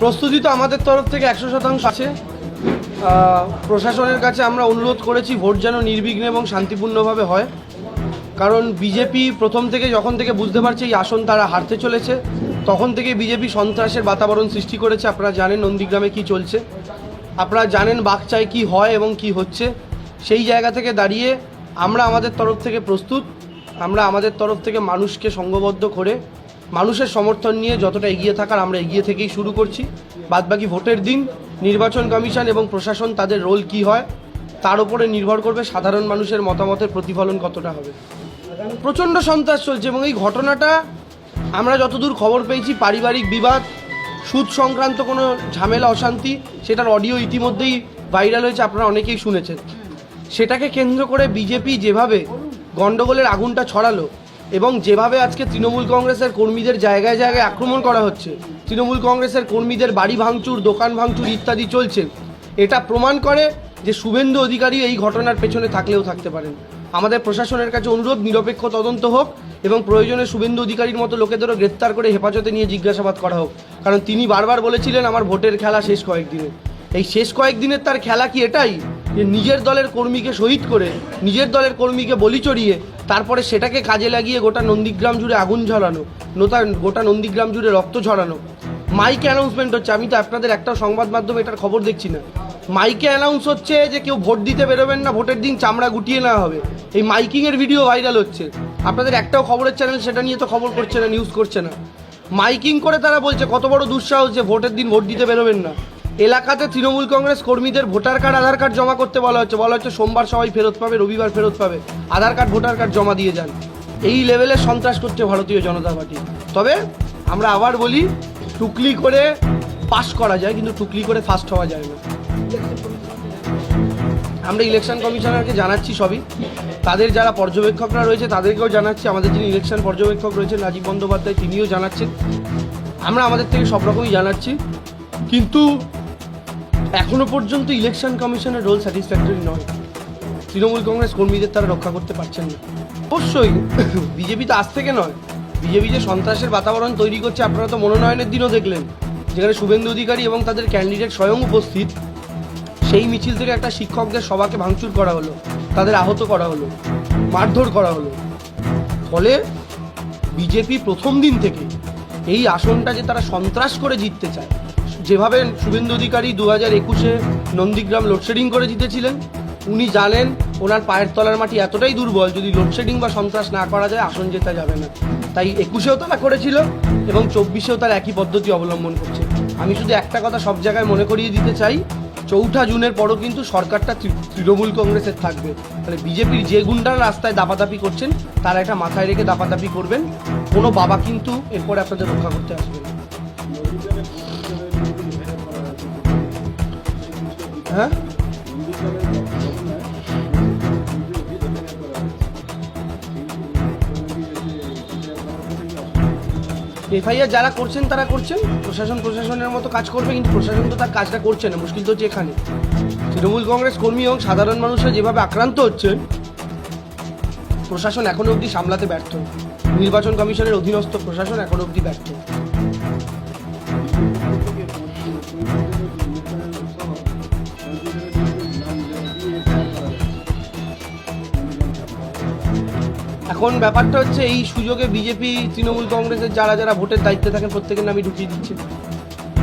প্রস্তুতি তো আমাদের তরফ থেকে একশো শতাংশ আছে। প্রশাসনের কাছে আমরা অনুরোধ করেছি ভোট যেন নির্বিঘ্নে এবং শান্তিপূর্ণভাবে হয়। কারণ বিজেপি প্রথম থেকে যখন থেকে বুঝতে পারছে এই আসন তারা হারতে চলেছে, তখন থেকে বিজেপি সন্ত্রাসের বাতাবরণ সৃষ্টি করেছে। আপনারা জানেন নন্দীগ্রামে কি চলছে। আপনারা জানেন বাকচায় কি হয় এবং কি হচ্ছে। সেই জায়গা থেকে দাঁড়িয়ে আমরা আমাদের তরফ থেকে প্রস্তুত। আমরা আমাদের তরফ থেকে মানুষকে সঙ্গবদ্ধ করে মানুষের সমর্থন নিয়ে যতটা এগিয়ে থাকার আমরা এগিয়ে থেকেই শুরু করছি। বাদবাকি ভোটের দিন, নির্বাচন কমিশন এবং প্রশাসন তাদের রোল কি হয়, তার উপরে নির্ভর করবে সাধারণ মানুষের মতামতের প্রতিফলন কতটা হবে। প্রচণ্ড সন্ত্রাস চলছে এবং এই ঘটনাটা আমরা যতদূর খবর পেয়েছি, পারিবারিক বিবাদ, সুদ সংক্রান্ত কোনো ঝামেলা, অশান্তি, সেটার অডিও ইতিমধ্যেই ভাইরাল হয়েছে, আপনারা অনেকেই শুনেছেন। সেটাকে কেন্দ্র করে বিজেপি যেভাবে গণ্ডগোলের আগুনটা ছড়ালো এবং যেভাবে আজকে তৃণমূল কংগ্রেসের কর্মীদের জায়গায় জায়গায় আক্রমণ করা হচ্ছে, তৃণমূল কংগ্রেসের কর্মীদের বাড়ি ভাঙচুর, দোকান ভাঙচুর ইত্যাদি চলছে, এটা প্রমাণ করে যে শুভেন্দু অধিকারী এই ঘটনার পেছনে থাকলেও থাকতে পারেন। আমাদের প্রশাসনের কাছে অনুরোধ, নিরপেক্ষ তদন্ত হোক এবং প্রয়োজনে শুভেন্দু অধিকারীর মতো লোকেদেরও গ্রেপ্তার করে হেফাজতে নিয়ে জিজ্ঞাসাবাদ করা হোক। কারণ তিনি বারবার বলেছিলেন, আমার ভোটের খেলা শেষ কয়েকদিনে। এই শেষ কয়েকদিনের তার খেলা কি এটাই? যে নিজের দলের কর্মীকে শহীদ করে, নিজের দলের কর্মীকে বলি চড়িয়ে তারপরে সেটাকে কাজে লাগিয়ে গোটা নন্দীগ্রাম জুড়ে আগুন ঝরানো নোতা, গোটা নন্দীগ্রাম জুড়ে রক্ত ঝরানো। মাইকে অ্যানাউন্সমেন্ট হচ্ছে, আমি তো আপনাদের একটা সংবাদ মাধ্যমে এটার খবর দেখছি না। মাইকে অ্যানাউন্স হচ্ছে যে কেউ ভোট দিতে বেরোবেন না, ভোটের দিন চামড়া গুটিয়ে নেওয়া হবে। এই মাইকিংয়ের ভিডিও ভাইরাল হচ্ছে। আপনাদের একটাও খবরের চ্যানেল সেটা নিয়ে তো খবর করছে না নিউজ করছে না। মাইকিং করে তারা বলছে, কত বড় দুঃসাহস যে ভোটের দিন ভোট দিতে বেরোবেন না। এলাকাতে তৃণমূল কংগ্রেস কর্মীদের ভোটার কার্ড, আধার কার্ড জমা করতে বলা হচ্ছে। বলা হচ্ছে সোমবার সবাই ফেরত পাবে, রবিবার ফেরত পাবে। আধার কার্ড, ভোটার কার্ড জমা দিয়ে যান। এই লেভেলে সন্ত্রাস করছে ভারতীয় জনতা পার্টি। তবে আমরা আবার বলি, টুকলি করে পাশ করা যায়, কিন্তু টুকলি করে ফার্স্ট হওয়া যায় না। আমরা ইলেকশন কমিশনারকে জানাচ্ছি সবই। তাদের যারা পর্যবেক্ষকরা রয়েছে, তাদেরকেও জানাচ্ছি। আমাদের যিনি ইলেকশন পর্যবেক্ষক রয়েছেন, রাজীব বন্দ্যোপাধ্যায়, তিনিও জানাচ্ছেন। আমরা আমাদের থেকে সব রকমই জানাচ্ছি। কিন্তু এখনও পর্যন্ত ইলেকশন কমিশনের রোল স্যাটিসফ্যাক্টরি নয়। তৃণমূল কংগ্রেস কর্মীদের তারা রক্ষা করতে পারছেন না। অবশ্যই বিজেপি তো আজ থেকে নয়। বিজেপি যে সন্ত্রাসের বাতাবরণ তৈরি করছে, আপনারা তো মনোনয়নের দিনও দেখলেন। যেখানে শুভেন্দু অধিকারী এবং তাদের ক্যান্ডিডেট স্বয়ং উপস্থিত। সেই মিছিল থেকে একটা শিক্ষকদের সভাকে ভাঙচুর করা হলো। তাদের আহত করা হলো। মারধর করা হলো। ফলে বিজেপি প্রথম দিন থেকে এই আসনটা যে তারা সন্ত্রাস করে জিততে চায় যেভাবে শুভেন্দু অধিকারী দু হাজার একুশে নন্দীগ্রাম লোডশেডিং করে জিতেছিলেন, উনি জানেন ওনার পায়ের তলার মাটি এতটাই দুর্বল, যদি লোডশেডিং বা সন্ত্রাস না করা যায়, আসন জেতা যাবে না। তাই একুশেও তারা করেছিল এবং চব্বিশেও তার একই পদ্ধতি অবলম্বন করছে। আমি শুধু একটা কথা সব জায়গায় মনে করিয়ে দিতে চাই, চৌঠা জুনের পরও কিন্তু সরকারটা তৃণমূল কংগ্রেসের থাকবে। তাহলে বিজেপির যে গুন্ডারা রাস্তায় দাপাদাপি করছেন, তারা এটা মাথায় রেখে দাপাদাপি করবেন। কোনো বাবা কিন্তু এরপরে আপনাদের রক্ষা করতে আসবে হ্যাঁ? এফআইআর যারা করছেন, তারা করছেন। প্রশাসন প্রশাসনের মতো কাজ করবে, কিন্তু প্রশাসন তো তার কাজটা করছে না, মুশকিল তো হচ্ছে এখানে। তৃণমূল কংগ্রেস কর্মী এবং সাধারণ মানুষরা যেভাবে আক্রান্ত হচ্ছে প্রশাসন এখনও অবধি সামলাতে ব্যর্থ। নির্বাচন কমিশনের অধীনস্থ প্রশাসন এখনও অবধি ব্যর্থ। এখন ব্যাপারটা হচ্ছে এই সুযোগে বিজেপি, তৃণমূল কংগ্রেসের যারা যারা ভোটের দায়িত্বে থাকেন প্রত্যেকের নামই ঢুকিয়ে দিচ্ছে।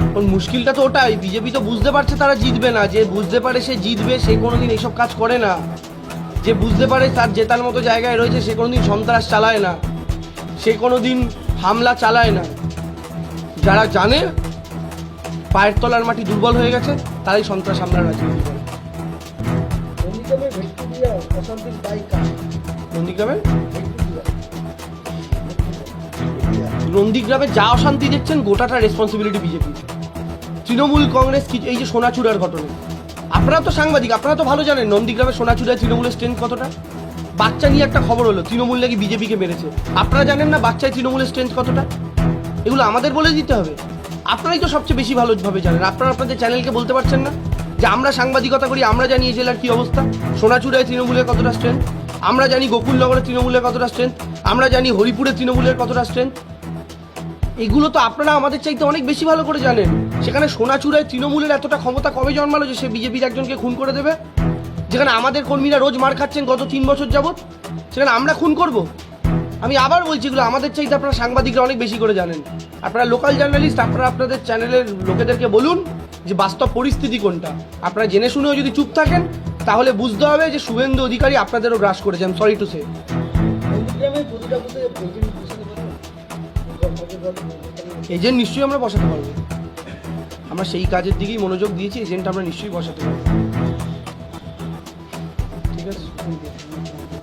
এখন মুশকিলটা তো ওটাই, বিজেপি তো বুঝতে পারছে তারা জিতবে না, যে বুঝতে পারে সে জিতবে, সে কোনোদিন এইসব কাজ করে না। যে বুঝতে পারে তার জেতার মতো জায়গায় রয়েছে, সে কোনোদিন সন্ত্রাস চালায় না। সে কোনোদিন হামলা চালায় না। যারা জানে, পায়ের তলার মাটি দুর্বল হয়ে গেছে, তারাই সন্ত্রাস হামলার রাজনীতি করে। নন্দীগ্রামে? ভিক্টোরিয়া অশান্তির দায়ী কার নন্দীগ্রামে যা অশান্তি দেখছেন, গোটাটা রেসপন্সিবিলিটি বিজেপি তৃণমূল কংগ্রেস কি এই যে সোনাচুরার ঘটনা। আপনারা তো সাংবাদিক, আপনারা তো ভালো জানেন নন্দীগ্রামের সোনাচূড়ায় তৃণমূলের স্ট্রেংথ কতটা? বাচ্চা নিয়ে একটা খবর হলো, তৃণমূল নাকি বিজেপিকে মেরেছে। আপনারা জানেন না বাচ্চায় তৃণমূলের স্ট্রেংথ কতটা? এগুলো আমাদের বলে দিতে হবে। আপনারাই তো সবচেয়ে বেশি ভালোভাবে জানেন। আপনারা আপনাদের চ্যানেলকে বলতে পারছেন না যে আমরা সাংবাদিকতা করি, আমরা জানি এই জেলার কি অবস্থা। সোনাচুরায় তৃণমূলের কতটা স্ট্রেংথ আমরা জানি গোকুলনগরের তৃণমূলের কতটা স্ট্রেংথ আমরা জানি হরিপুরের তৃণমূলের কতটা স্ট্রেংথ এগুলো তো আপনারা আমাদের চাইতে অনেক বেশি ভালো করে জানেন। সেখানে সোনাচূড়ায় তৃণমূলের এতটা ক্ষমতা কবে জন্মালো যে সে বিজেপির একজনকে খুন করে দেবে? যেখানে আমাদের কর্মীরা রোজ মার খাচ্ছেন গত তিন বছর যাবৎ, সেখানে আমরা খুন করব? আমি আবার বলছি এগুলো আমাদের চাইতে আপনারা সাংবাদিকরা অনেক বেশি করে জানেন। আপনারা লোকাল জার্নালিস্ট আপনারা আপনাদের চ্যানেলের লোকেদেরকে বলুন যে বাস্তব পরিস্থিতি কোনটা। আপনারা জেনে শুনেও যদি চুপ থাকেন তাহলে বুঝতে হবে যে শুভেন্দু অধিকারী আপনাদেরও গ্রাস করেছেন সরি টু সে এজেন্ট নিশ্চয়ই আমরা বসাতে পারব। আমরা সেই কাজের দিকেই মনোযোগ দিয়েছি এজেন্ট আমরা নিশ্চয়ই বসাতে পারব। ঠিক আছে